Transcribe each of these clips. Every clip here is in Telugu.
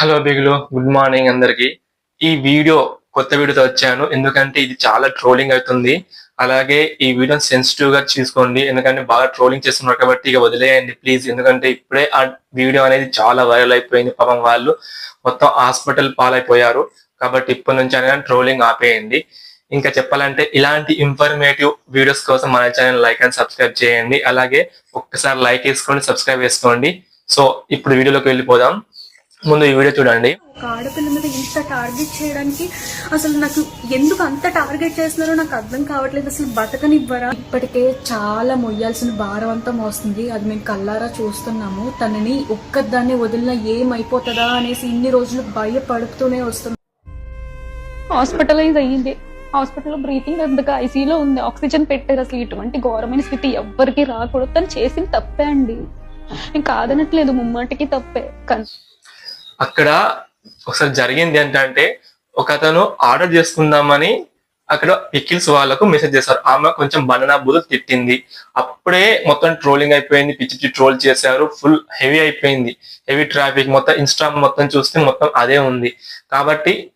హలో బిగులు గుడ్ మార్నింగ్ అందరికి. ఈ వీడియో కొత్త వీడియోతో వచ్చాను. ఎందుకంటే ఇది చాలా ట్రోలింగ్ అవుతుంది. అలాగే ఈ వీడియోని సెన్సిటివ్గా తీసుకోండి ఎందుకంటే బాగా ట్రోలింగ్ చేస్తున్నారు కాబట్టి ఇక వదిలేయండి ప్లీజ్ ఎందుకంటే ఇప్పుడే ఆ వీడియో అనేది చాలా వైరల్ అయిపోయింది. పాపం వాళ్ళు మొత్తం హాస్పిటల్ పాలైపోయారు. కాబట్టి ఇప్పటి నుంచి అనేది ట్రోలింగ్ ఆపేయండి. ఇంకా చెప్పాలంటే ఇలాంటి ఇన్ఫర్మేటివ్ వీడియోస్ కోసం మన ఛానల్ లైక్ అండ్ సబ్స్క్రైబ్ చేయండి. అలాగే ఒక్కసారి లైక్ వేసుకోండి సబ్స్క్రైబ్ చేసుకోండి సో ఇప్పుడు వీడియోలోకి వెళ్ళిపోదాం. ముందు ఈ వీడియో చూడండి. ఒక ఆడపిల్ల మీద ఇంత టార్గెట్ చేయడానికి అసలు నాకు ఎందుకు అంత టార్గెట్ చేస్తున్నారో నాకు అర్థం కావట్లేదు. అసలు బతకనివ్వరా? ఇప్పటికే చాలా మొయ్యాల్సిన భారం అంతా మోస్తుంది అది మేము కల్లారా చూస్తున్నాము. తనని ఒక్కదాన్ని వదిలిన ఏమైపోతుందా అనేసి ఇన్ని రోజులు భయపడుతూనే వస్తుంది హాస్పిటలైజ్ అయ్యింది. హాస్పిటల్లో బ్రీతింగ్ అందుకు ఐసీలో ఉంది. ఆక్సిజన్ పెట్టారు అసలు ఇటువంటి ఘోరమైన స్థితి ఎవ్వరికి రాకూడదు. తను చేసిన తప్పే అండి. నేను కాదనట్లేదు. ముమ్మాటికి తప్పే. కానీ అక్కడ ఒకసారి జరిగింది ఏంటంటే ఒక అతను ఆర్డర్ చేసుకుందామని అక్కడ పికిల్స్ వాళ్ళకు మెసేజ్ చేశారు. ఆమె కొంచెం బననా బుద్ధు తిట్టింది. అప్పుడే మొత్తం ట్రోలింగ్ అయిపోయింది పిచ్చి పిచ్చి ట్రోల్ చేశారు ఫుల్ హెవీ అయిపోయింది. హెవీ ట్రాఫిక్ మొత్తం ఇన్స్టా మొత్తం చూస్తే మొత్తం అదే ఉంది. కాబట్టి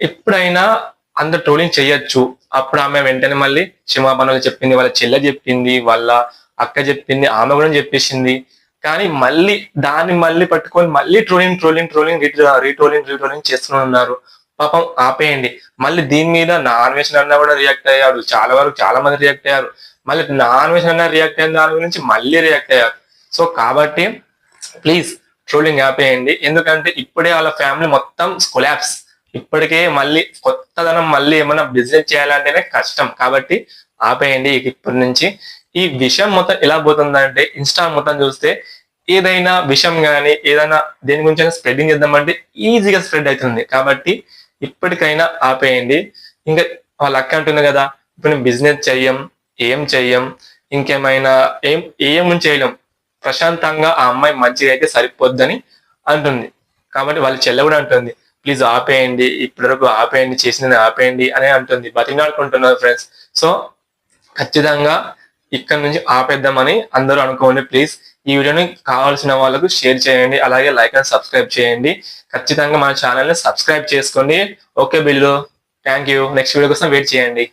ఎప్పుడైనా అంత ట్రోలింగ్ చేయొచ్చు. అప్పుడు ఆమె వెంటనే మళ్ళీ క్షమాపణలు చెప్పింది వాళ్ళ చెల్లె చెప్పింది వాళ్ళ అక్క చెప్పింది ఆమె కూడా చెప్పేసింది. కానీ మళ్ళీ దాన్ని మళ్ళీ పట్టుకొని మళ్ళీ trolling trolling trolling retrolling retrolling చేస్తూనే ఉన్నారు పాపం ఆపేయండి. మళ్ళీ దీని మీద నాన్ వెజ్ అన్న కూడా రియాక్ట్ అయ్యాడు చాలా వరకు చాలా మంది రియాక్ట్ అయ్యారు. మళ్ళీ నాన్ వెజ్ అన్న రియాక్ట్ అయిన దాని గురించి మళ్ళీ రియాక్ట్ అయ్యారు. సో కాబట్టి ప్లీజ్ ట్రోలింగ్ ఆపేయండి. ఎందుకంటే ఇప్పుడే వాళ్ళ ఫ్యామిలీ మొత్తం కొలాప్స్. ఇప్పటికే మళ్ళీ కొత్తదనం మళ్ళీ ఏమైనా బిజినెస్ చేయాలంటేనే కష్టం. కాబట్టి ఆపేయండి. ఇక ఇప్పటి నుంచి ఈ విషయం మొత్తం ఎలా పోతుందంటే ఇన్స్టా మొత్తం చూస్తే ఏదైనా విషయం కానీ ఏదైనా దేని గురించి స్ప్రెడింగ్ చేద్దామంటే ఈజీగా స్ప్రెడ్ అవుతుంది. కాబట్టి ఇప్పటికైనా ఆపేయండి. ఇంకా వాళ్ళ అక్క అంటుంది కదా ఇప్పుడు నేను బిజినెస్ చెయ్యం ఏం చెయ్యం ఇంకేమైనా ఏం ఏం చేయలేం. ప్రశాంతంగా ఆ అమ్మాయి మంచిగా అయితే సరిపోద్దని అంటుంది. కాబట్టి వాళ్ళ చెల్లె కూడా అంటుంది ప్లీజ్ ఆపేయండి ఇప్పటివరకు ఆపేయండి చేసినది ఆపేయండి అని అంటుంది. బతిమాడుకుంటున్నారు ఫ్రెండ్స్. సో ఖచ్చితంగా ఇక్కడ నుంచి ఆపేద్దామని అందరూ అనుకోండి ప్లీజ్ ఈ వీడియోని కావాల్సిన వాళ్ళకు షేర్ చేయండి అలాగే లైక్ అండ్ సబ్స్క్రైబ్ చేయండి. ఖచ్చితంగా మన ఛానల్ని సబ్స్క్రైబ్ చేసుకోండి. ఓకే బిల్లు. థ్యాంక్ యూ నెక్స్ట్ వీడియో కోసం వెయిట్ చేయండి.